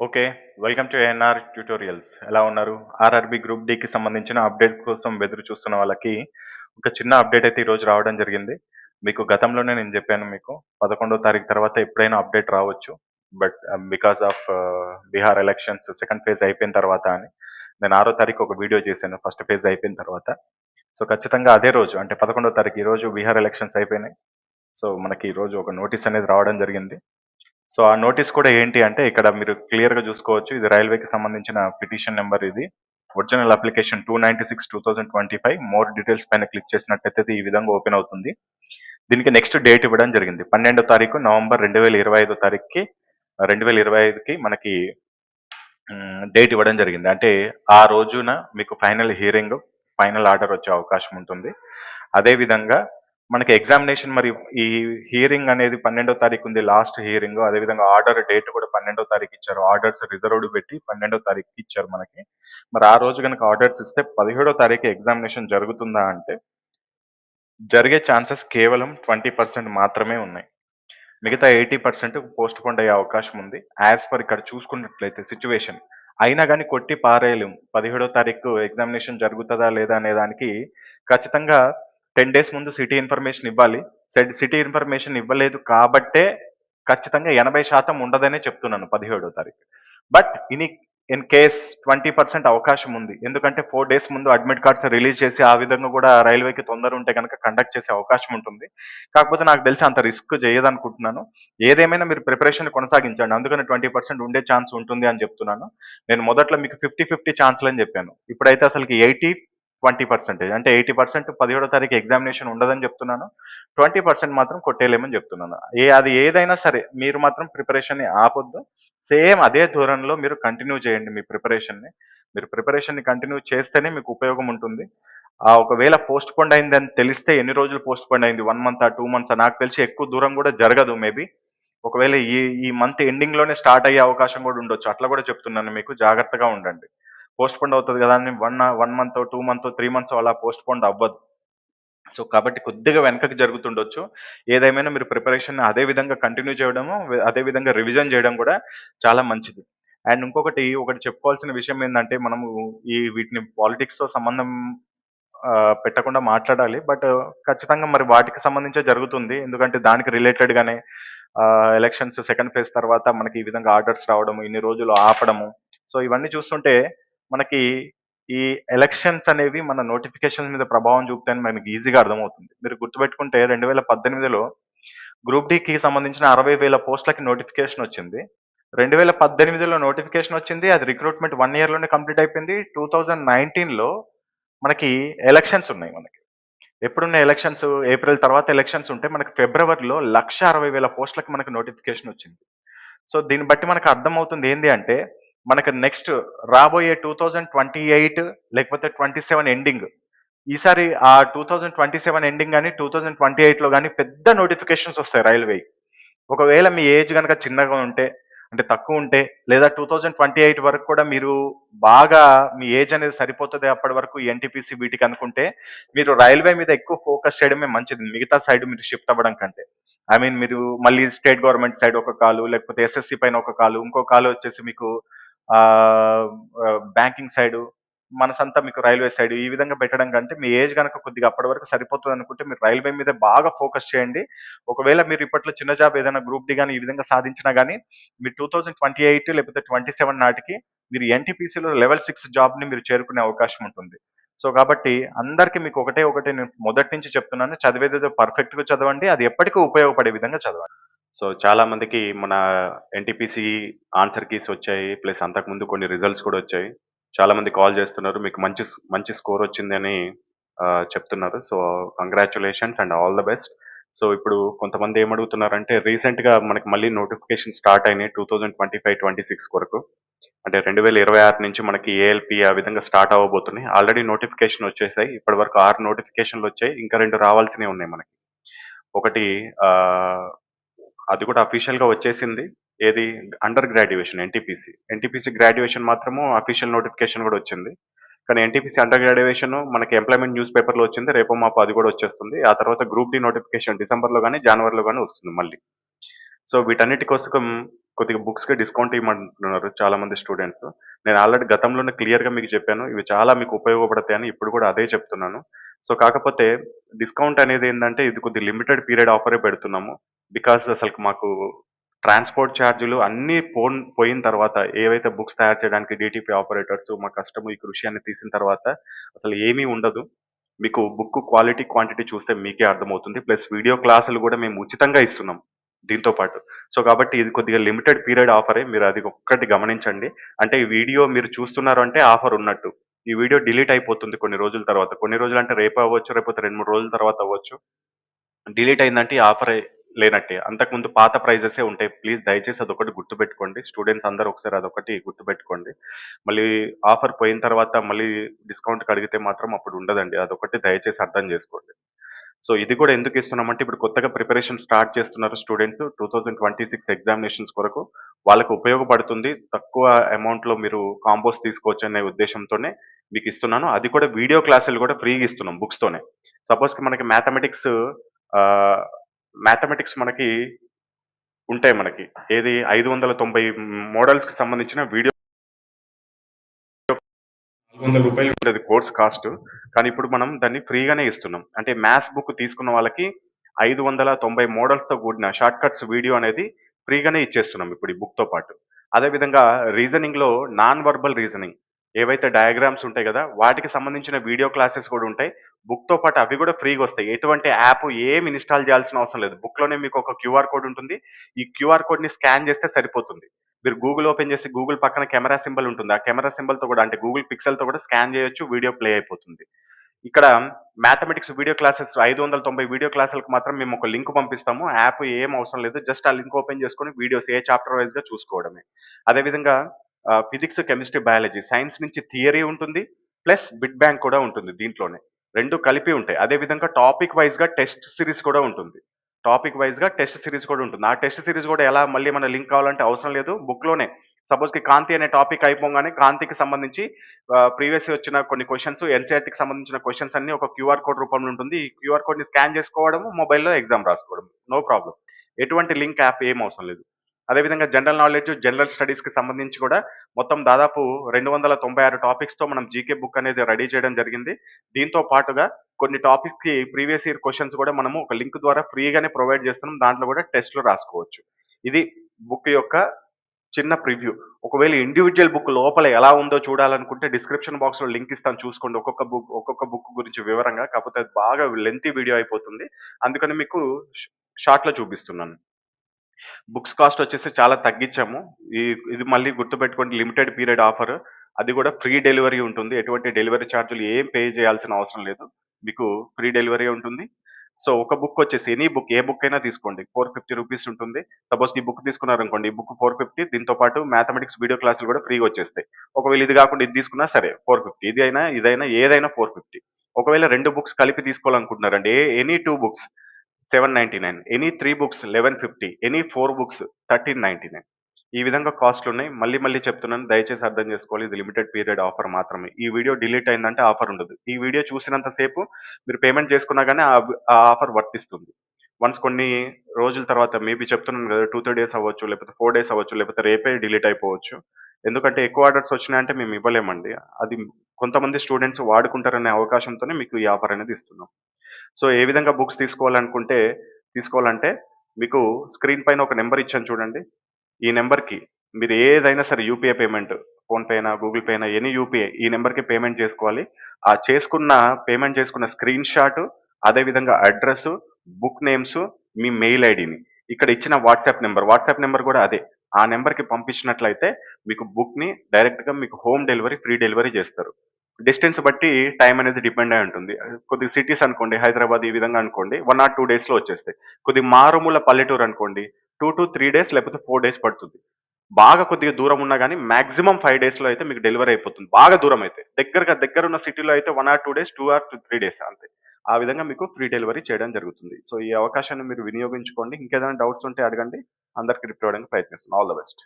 Okay. Welcome to NR tutorials ఎలా ఉన్నారు? RRB group డికి సంబంధించిన అప్డేట్ కోసం ఎదురు చూస్తున్న వాళ్ళకి ఒక చిన్న అప్డేట్ అయితే ఈరోజు రావడం జరిగింది. మీకు గతంలోనే నేను చెప్పాను మీకు 11వ తారీఖు తర్వాత ఎప్పుడైనా అప్డేట్ రావచ్చు. But because of Bihar elections second phase అయిపోయిన తర్వాత అని. నేను ఆరో తారీఖు ఒక వీడియో చేశాను ఫస్ట్ ఫేజ్ అయిపోయిన తర్వాత. సో, ఖచ్చితంగా అదే రోజు అంటే 11వ తారీఖు ఈ రోజు బీహార్ ఎలక్షన్స్ అయిపోయినాయి. సో, మనకి ఈరోజు ఒక నోటీస్ అనేది రావడం జరిగింది. సో, ఆ నోటీస్ కూడా ఏంటి అంటే ఇక్కడ మీరు క్లియర్‌గా చూసుకోవచ్చు. ఇది రైల్వేకి సంబంధించిన పిటిషన్ నెంబర్ ఇది. ఒరిజినల్ అప్లికేషన్ 296/2025 మోర్ డీటెయిల్స్ పైన క్లిక్ చేసినట్టయితే ఈ విధంగా ఓపెన్ అవుతుంది. దీనికి నెక్స్ట్ డేట్ ఇవ్వడం జరిగింది. 12వ తారీఖు నవంబర్ 2025 తారీఖుకి 2025కి మనకి డేట్ ఇవ్వడం జరిగింది. అంటే ఆ రోజున మీకు ఫైనల్ హియరింగ్, ఫైనల్ ఆర్డర్ వచ్చే అవకాశం ఉంటుంది. అదే విధంగా మనకి ఎగ్జామినేషన్ మరి ఈ హియరింగ్ అనేది 12వ తారీఖు ఉంది లాస్ట్ హియరింగ్. అదే విధంగా ఆర్డర్ డేట్ కూడా 12వ తారీఖు ఇచ్చారు. ఆర్డర్స్ రిజర్వ్డ్ పెట్టి 12వ తారీఖుకి ఇచ్చారు మనకి. మరి ఆ రోజు కనుక ఆర్డర్స్ ఇస్తే 17వ తారీఖు ఎగ్జామినేషన్ జరుగుతుందా అంటే జరిగే ఛాన్సెస్ కేవలం 20% మాత్రమే ఉన్నాయి. మిగతా ఎయిటీ పర్సెంట్ పోస్ట్ పోన్ అయ్యే అవకాశం ఉంది. యాజ్ పర్ ఇక్కడ చూసుకున్నట్లయితే సిచ్యువేషన్ అయినా కానీ కొట్టి పారేయలేం. 17వ తారీఖు ఎగ్జామినేషన్ జరుగుతుందా లేదా అనే దానికి ఖచ్చితంగా 10 డేస్ ముందు సిటీ ఇన్ఫర్మేషన్ ఇవ్వాలి. సెడ్ సిటీ ఇన్ఫర్మేషన్ ఇవ్వలేదు కాబట్టే ఖచ్చితంగా 80% ఉండదనే చెప్తున్నాను 17వ తారీఖు. బట్ ఇని ఇన్ కేస్ 20% అవకాశం ఉంది. ఎందుకంటే ఫోర్ డేస్ ముందు అడ్మిట్ కార్డ్స్ రిలీజ్ చేసి ఆ విధంగా కూడా రైల్వేకి తొందర ఉంటే కనుక కండక్ట్ చేసే అవకాశం ఉంటుంది. కాకపోతే నాకు తెలిసి అంత రిస్క్ చేయదనుకుంటున్నాను. ఏదేమైనా మీరు ప్రిపరేషన్ కొనసాగించండి. అందుకని 20% ఉండే ఛాన్స్ ఉంటుంది అని చెప్తున్నాను. నేను మొదట్లో మీకు ఫిఫ్టీ ఫిఫ్టీ ఛాన్స్లు అని చెప్పాను. ఇప్పుడైతే అసలకి 80, 20% అంటే 80% 17వ తారీఖు ఎగ్జామినేషన్ ఉండదని చెప్తున్నాను. 20% మాత్రం కొట్టేయలేమని చెప్తున్నాను. ఏ అది ఏదైనా సరే మీరు మాత్రం ప్రిపరేషన్‌ని ఆపొద్దు. సేమ్ అదే ధోరణిలో మీరు కంటిన్యూ చేయండి మీ ప్రిపరేషన్‌ని. మీరు ప్రిపరేషన్‌ని కంటిన్యూ చేస్తేనే మీకు ఉపయోగం ఉంటుంది. ఆ ఒకవేళ అయింది అని తెలిస్తే ఎన్ని రోజులు పోస్ట్ పోండ్ అయింది వన్ మంత్ ఆ టూ మంత్స్ నాకు తెలిసి ఎక్కువ దూరం కూడా జరగదు మేబీ. ఒకవేళ ఈ ఈ మంత్ ఎండింగ్‌లోనే స్టార్ట్ అయ్యే అవకాశం కూడా ఉండొచ్చు. అట్లా కూడా చెప్తున్నాను మీకు జాగ్రత్తగా ఉండండి. పోస్ట్ పోండ్ అవుతుంది కదా అని one one month two month three months అలా పోస్ట్ పోండ్ అవ్వదు. సో, కాబట్టి కొద్దిగా వెనకకి జరుగుతుండొచ్చు. ఏదేమైనా మీరు ప్రిపరేషన్ అదే విధంగా కంటిన్యూ చేయడము, అదే విధంగా రివిజన్ చేయడం కూడా చాలా మంచిది. అండ్ ఇంకొకటి ఒకటి చెప్పుకోవాల్సిన విషయం ఏంటంటే మనము ఈ వీటిని పాలిటిక్స్‌తో సంబంధం పెట్టకుండా మాట్లాడాలి. బట్ ఖచ్చితంగా మరి వాటికి సంబంధించే జరుగుతుంది. ఎందుకంటే దానికి రిలేటెడ్గానే ఎలక్షన్స్ సెకండ్ ఫేజ్ తర్వాత మనకి ఈ విధంగా ఆర్డర్స్ రావడము, ఇన్ని రోజులు ఆపడము. సో, ఇవన్నీ చూస్తుంటే మనకి ఈ ఎలక్షన్స్ అనేవి మన నోటిఫికేషన్స్ మీద ప్రభావం చూపుతాయని మనకి ఈజీగా అర్థమవుతుంది. మీరు గుర్తుపెట్టుకుంటే 2018లో గ్రూప్ డీకి సంబంధించిన అరవై వేల పోస్ట్‌లకి నోటిఫికేషన్ వచ్చింది. 2018లో నోటిఫికేషన్ వచ్చింది. అది రిక్రూట్‌మెంట్ వన్ ఇయర్‌లోనే కంప్లీట్ అయిపోయింది. 2019లో మనకి ఎలక్షన్స్ ఉన్నాయి మనకి. ఎప్పుడున్న ఎలక్షన్స్? ఏప్రిల్ తర్వాత ఎలక్షన్స్ ఉంటే మనకి ఫిబ్రవరిలో లక్ష అరవై వేల పోస్ట్‌లకి మనకి నోటిఫికేషన్ వచ్చింది. సో, దీన్ని బట్టి మనకు అర్థమవుతుంది ఏంటి అంటే మనకు నెక్స్ట్ రాబోయే 2028 లేకపోతే 27 ఎండింగ్ ఈసారి ఆ 2027 ఎండింగ్ కానీ టూ థౌజండ్ ట్వంటీ ఎయిట్లో కానీ పెద్ద నోటిఫికేషన్స్ వస్తాయి రైల్వే ఒకవేళ మీ ఏజ్ కనుక చిన్నగా ఉంటే, అంటే తక్కువ ఉంటే లేదా 2028 వరకు కూడా మీరు బాగా మీ ఏజ్ అనేది సరిపోతుంది అప్పటి వరకు ఎన్‌టీపీసీ వీటికి అనుకుంటే, మీరు రైల్వే మీద ఎక్కువ ఫోకస్ చేయడమే మంచిది. మిగతా సైడ్ మీరు షిఫ్ట్ అవ్వడం కంటే. ఐ మీన్ మీరు మళ్ళీ స్టేట్ గవర్నమెంట్ సైడ్ ఒక కాలు, లేకపోతే ఎస్ఎస్‌సి పైన ఒక కాలు, ఇంకో కాలు వచ్చేసి మీకు బ్యాంకింగ్ సైడు, మనసంతా మీకు రైల్వే సైడ్ ఈ విధంగా పెట్టడం కంటే మీ ఏజ్ కనుక కొద్దిగా అప్పటి వరకు సరిపోతదనుకుంటే మీరు రైల్వే మీద బాగా ఫోకస్ చేయండి. ఒకవేళ మీరు ఇప్పట్లో చిన్న జాబ్ ఏదైనా గ్రూప్ డి కానీ ఈ విధంగా సాధించినా కానీ మీరు 2028 లేకపోతే 27 నాటికి మీరు ఎన్‌టీపీసీలో లెవెల్ సిక్స్ జాబ్‌ని మీరు చేరుకునే అవకాశం ఉంటుంది. సో, కాబట్టి అందరికీ మీకు ఒకటే ఒకటి నేను మొదటి నుంచి చెప్తున్నాను. చదివేదేదో పర్ఫెక్ట్‌గా చదవండి. అది ఎప్పటికీ ఉపయోగపడే విధంగా చదవండి. సో, చాలా మందికి మన ఎన్‌టీపీసీ ఆన్సర్ కీస్ వచ్చాయి. ప్లస్ అంతకుముందు కొన్ని రిజల్ట్స్ కూడా వచ్చాయి. చాలా మంది కాల్ చేస్తున్నారు. మీకు మంచి మంచి స్కోర్ వచ్చిందని ఆహ్, చెప్తున్నారు. So, congratulations and all the best. So, ఇప్పుడు కొంతమంది ఏమడుగుతున్నారంటే రీసెంట్‌గా మనకి మళ్ళీ నోటిఫికేషన్ స్టార్ట్ అయినాయి 2025, 26 వరకు. అంటే 2026 నుంచి మనకి ఏఎల్పి ఆ విధంగా స్టార్ట్ అవ్వబోతున్నాయి. ఆల్రెడీ నోటిఫికేషన్ వచ్చేసాయి. ఇప్పటి వరకు ఆరు నోటిఫికేషన్‌లు వచ్చాయి. ఇంకా రెండు రావాల్సినవి ఉన్నాయి మనకి. ఒకటి అది కూడా అఫీషియల్‌గా వచ్చేసింది. ఏది under graduation NTPC. NTPC graduation మాత్రము అఫీషియల్ నోటిఫికేషన్ కూడా వచ్చింది. కానీ ఎన్‌టీపీసీ అండర్ గ్రాడ్యుయేషన్ మనకి ఎంప్లాయ్‌మెంట్ న్యూస్ పేపర్‌లో వచ్చింది. రేపు మాపు అది కూడా వచ్చేస్తుంది. ఆ తర్వాత గ్రూప్ డి నోటిఫికేషన్ డిసెంబర్‌లో కానీ జనవరిలో కానీ వస్తుంది మళ్ళీ. సో, వీటన్నిటి కోసం కొద్దిగా బుక్స్‌కి డిస్కౌంట్ ఇవ్వమంటున్నారు చాలా మంది స్టూడెంట్స్. నేను ఆల్రెడీ గతంలోనే క్లియర్‌గా మీకు చెప్పాను. ఇవి చాలా మీకు ఉపయోగపడతాయని ఇప్పుడు కూడా అదే చెప్తున్నాను. సో, కాకపోతే డిస్కౌంట్ అనేది ఏంటంటే ఇది కొద్దిగా లిమిటెడ్ పీరియడ్ ఆఫరే పెడుతున్నాము. బికాస్ అసలు మాకు ట్రాన్స్‌పోర్ట్ ఛార్జీలు అన్నీ పోన్ పోయిన తర్వాత ఏవైతే బుక్స్ తయారు చేయడానికి డీటీపీ ఆపరేటర్స్ మా కష్టము ఈ కృషి అని తీసిన తర్వాత అసలు ఏమీ ఉండదు. మీకు బుక్ క్వాలిటీ, క్వాంటిటీ చూస్తే మీకే అర్థమవుతుంది. ప్లస్ వీడియో క్లాసులు కూడా మేము ఉచితంగా ఇస్తున్నాం దీంతో పాటు. సో, కాబట్టి ఇది కొద్దిగా లిమిటెడ్ పీరియడ్ ఆఫరే. మీరు అది ఒక్కటి గమనించండి. అంటే ఈ వీడియో మీరు చూస్తున్నారు అంటే ఆఫర్ ఉన్నట్టు. ఈ వీడియో డిలీట్ అయిపోతుంది కొన్ని రోజుల తర్వాత. కొన్ని రోజులు అంటే రేపు అవ్వచ్చు, రేపు రెండు మూడు రోజుల తర్వాత అవ్వచ్చు. డిలీట్ అయిందంటే ఈ ఆఫర్ లేనట్టే. అంతకుముందు పాత ప్రైజెసే ఉంటాయి. ప్లీజ్ దయచేసి అదొకటి గుర్తుపెట్టుకోండి. స్టూడెంట్స్ అందరూ ఒకసారి అదొకటి గుర్తుపెట్టుకోండి. మళ్ళీ ఆఫర్ పోయిన తర్వాత మళ్ళీ డిస్కౌంట్‌కి అడిగితే మాత్రం అప్పుడు ఉండదండి. అదొకటి దయచేసి అర్థం చేసుకోండి. సో, ఇది కూడా ఎందుకు ఇస్తున్నామంటే ఇప్పుడు కొత్తగా ప్రిపరేషన్ స్టార్ట్ చేస్తున్నారు స్టూడెంట్స్ 2026 ఎగ్జామినేషన్స్ కొరకు. వాళ్ళకి ఉపయోగపడుతుంది. తక్కువ అమౌంట్‌లో మీరు కాంబోస్ అనే ఉద్దేశంతోనే మీకు ఇస్తున్నాను. అది కూడా వీడియో క్లాసులు కూడా ఫ్రీగా ఇస్తున్నాం బుక్స్‌తోనే. సపోజ్‌కి మనకి మ్యాథమెటిక్స్ మ్యాథమెటిక్స్ మనకి ఉంటాయి మనకి. ఏది 590 మోడల్స్‌కి సంబంధించిన వీడియో రూ. 400 ఉంటది కోర్స్ కాస్ట్. కానీ ఇప్పుడు మనం దాన్ని ఫ్రీగానే ఇస్తున్నాం. అంటే మ్యాథ్స్ బుక్ తీసుకున్న వాళ్ళకి 590 మోడల్స్‌తో కూడిన షార్ట్ కట్స్ వీడియో అనేది ఫ్రీగానే ఇచ్చేస్తున్నాం ఇప్పుడు ఈ బుక్‌తో పాటు. అదే విధంగా రీజనింగ్‌లో నాన్ వర్బల్ రీజనింగ్ ఏవైతే డయాగ్రామ్స్ ఉంటాయి కదా వాటికి సంబంధించిన వీడియో క్లాసెస్ కూడా ఉంటాయి. బుక్‌తో పాటు అవి కూడా ఫ్రీగా వస్తాయి ఎటువంటి యాప్ ఏమి ఇన్‌స్టాల్ చేయాల్సిన అవసరం లేదు. బుక్‌లోనే మీకు ఒక క్యూఆర్ కోడ్ ఉంటుంది. ఈ క్యూఆర్ కోడ్‌ని స్కాన్ చేస్తే సరిపోతుంది. మీరు గూగుల్ ఓపెన్ చేసి గూగుల్ పక్కన కెమెరా సింబల్ ఉంటుంది. ఆ కెమెరా సింబల్‌తో కూడా అంటే గూగుల్ పిక్సెల్‌తో కూడా స్కాన్ చేయొచ్చు. వీడియో ప్లే అయిపోతుంది. ఇక్కడ మ్యాథమెటిక్స్ వీడియో క్లాసెస్ 590 వీడియో క్లాసులకు మాత్రం మేము ఒక లింక్ పంపిస్తాము. యాప్ ఏం అవసరం లేదు. జస్ట్ ఆ లింక్ ఓపెన్ చేసుకొని వీడియోస్ ఏ చాప్టర్ వైజ్గా చూసుకోవడమే. అదే విధంగా ఫిజిక్స్, కెమిస్ట్రీ, బయాలజీ సైన్స్ నుంచి థియరీ ఉంటుంది. ప్లస్ బిట్ బ్యాంక్ కూడా ఉంటుంది దీంట్లోనే. రెండు కలిపి ఉంటాయి. అదే విధంగా టాపిక్ వైజ్గా టెస్ట్ సిరీస్ కూడా ఉంటుంది. టాపిక్ వైజ్గా టెస్ట్ సిరీస్ కూడా ఉంటుంది. ఆ టెస్ట్ సిరీస్ కూడా ఎలా మళ్ళీ మన లింక్ కావాలంటే అవసరం లేదు. బుక్‌లోనే సపోజ్‌కి కాంతి అనే టాపిక్ అయిపోగానే కాంతికి సంబంధించి ప్రీవియస్ వచ్చిన కొన్ని క్వశ్చన్స్ ఎన్సీఆర్టీకి సంబంధించిన క్వశ్చన్స్ అన్ని ఒక క్యూఆర్ కోడ్ రూపంలో ఉంటుంది. ఈ క్యూఆర్ కోడ్‌ని స్కాన్ చేసుకోవడము, మొబైల్‌లో ఎగ్జామ్ రాసుకోవడం. నో ప్రాబ్లం ఎటువంటి లింక్ యాప్ ఏం అవసరం లేదు. అదే విధంగా జనరల్ నాలెడ్జ్, జనరల్ స్టడీస్‌కి సంబంధించి కూడా మొత్తం దాదాపు 296 టాపిక్స్‌తో మనం జీకే బుక్ అనేది రెడీ చేయడం జరిగింది. దీంతో పాటుగా కొన్ని టాపిక్‌కి ప్రీవియస్ ఇయర్ క్వశ్చన్స్ కూడా మనము ఒక లింక్ ద్వారా ఫ్రీగానే ప్రొవైడ్ చేస్తున్నాం. దాంట్లో కూడా టెస్ట్‌లు రాసుకోవచ్చు. ఇది బుక్ యొక్క చిన్న ప్రివ్యూ. ఒకవేళ ఇండివిజువల్ బుక్ లోపల ఎలా ఉందో చూడాలనుకుంటే డిస్క్రిప్షన్ బాక్స్‌లో లింక్ ఇస్తాను చూసుకోండి. ఒక్కొక్క బుక్ ఒక్కొక్క బుక్ గురించి వివరంగా. కాకపోతే బాగా లెంతీ వీడియో అయిపోతుంది. అందుకని మీకు షార్ట్‌లో చూపిస్తున్నాను. బుక్స్ కాస్ట్ వచ్చేసి చాలా తగ్గించాము. ఈ ఇది మళ్ళీ గుర్తుపెట్టుకోండి లిమిటెడ్ పీరియడ్ ఆఫర్. అది కూడా ఫ్రీ డెలివరీ ఉంటుంది. ఎటువంటి డెలివరీ ఛార్జీలు ఏం పే చేయాల్సిన అవసరం లేదు. మీకు ఫ్రీ డెలివరీ ఉంటుంది. సో, ఒక బుక్ వచ్చేసి ఎనీ బుక్ ఏ బుక్ అయినా తీసుకోండి. ఫోర్ ఫిఫ్టీ రూపీస్ ఉంటుంది. సపోజ్ ఈ బుక్ తీసుకున్నారనుకోండి. ఈ బుక్ 450 దీంతో పాటు మ్యాథమెటిక్స్ వీడియో క్లాసులు కూడా ఫ్రీగా వచ్చేస్తాయి. ఒకవేళ ఇది కాకుండా ఇది తీసుకున్నా సరే 450 ఇది అయినా, ఇదైనా ఏదైనా 450 ఒకవేళ రెండు బుక్స్ కలిపి తీసుకోవాలనుకుంటున్నారండి. ఏ any two books 799 any three books 1150 any four books 1399 ఈ విధంగా కాస్ట్లు ఉన్నాయి మళ్ళీ మళ్ళీ చెప్తున్నాను. దయచేసి అర్థం చేసుకోవాలి. ఇది లిమిటెడ్ పీరియడ్ ఆఫర్ మాత్రమే. ఈ వీడియో డిలీట్ అయిందంటే ఆఫర్ ఉండదు. ఈ వీడియో చూసినంత సేపు మీరు పేమెంట్ చేసుకున్నా కానీ ఆ ఆఫర్ వర్తిస్తుంది. వన్స్ కొన్ని రోజుల తర్వాత మేబీ చెప్తున్నాను కదా! 2, 3 డేస్ అవ్వచ్చు, లేకపోతే ఫోర్ డేస్ అవ్వచ్చు, లేకపోతే రేపే డిలీట్ అయిపోవచ్చు. ఎందుకంటే ఎక్కువ ఆర్డర్స్ వచ్చినాయంటే మేము ఇవ్వలేమండి. అది కొంతమంది స్టూడెంట్స్ వాడుకుంటారనే అవకాశంతోనే మీకు ఈ ఆఫర్ అనేది ఇస్తున్నాం. సో, ఏ విధంగా బుక్స్ తీసుకోవాలనుకుంటే తీసుకోవాలంటే మీకు స్క్రీన్ పైన ఒక నెంబర్ ఇచ్చాను చూడండి. ఈ నెంబర్కి మీరు ఏదైనా సరే యూపీఐ పేమెంట్ ఫోన్‌పే అయినా, గూగుల్ పే అయినా ఎనీ యూపీఐ ఈ నెంబర్కి పేమెంట్ చేసుకోవాలి. ఆ చేసుకున్న పేమెంట్ చేసుకున్న స్క్రీన్ షాట్ అదే విధంగా బుక్ నేమ్స్, మీ మెయిల్ ఐడిని ఇక్కడ ఇచ్చిన వాట్సాప్ నెంబర్ వాట్సాప్ నెంబర్ కూడా అదే. ఆ నెంబర్కి పంపించినట్లయితే మీకు బుక్‌ని డైరెక్ట్‌గా మీకు హోమ్ డెలివరీ, ఫ్రీ డెలివరీ చేస్తారు. డిస్టెన్స్ బట్టి టైం అనేది డిపెండ్ అయి ఉంటుంది. కొద్దిగా సిటీస్ అనుకోండి హైదరాబాద్ ఈ విధంగా అనుకోండి వన్ ఆర్ టూ డేస్‌లో వచ్చేస్తాయి. కొద్దిగా మారుమూల పల్లెటూరు అనుకోండి 2-3 డేస్ లేకపోతే ఫోర్ డేస్ పడుతుంది. బాగా కొద్దిగా దూరం ఉన్నా కానీ మాక్సిమం ఫైవ్ డేస్‌లో అయితే మీకు డెలివరీ అయిపోతుంది. బాగా దూరం అయితే. దగ్గరగా దగ్గర ఉన్న సిటీలో అయితే one or two days, two or two three days అంతే. ఆ విధంగా మీకు ఫ్రీ డెలివరీ చేయడం జరుగుతుంది. సో, ఈ అవకాశాన్ని మీరు వినియోగించుకోండి. ఇంకేదైనా డౌట్స్ ఉంటే అడగండి. అందరికి రిప్లై ఇవ్వడానికి ప్రయత్నిస్తున్నాను ఆల్ ద బెస్ట్.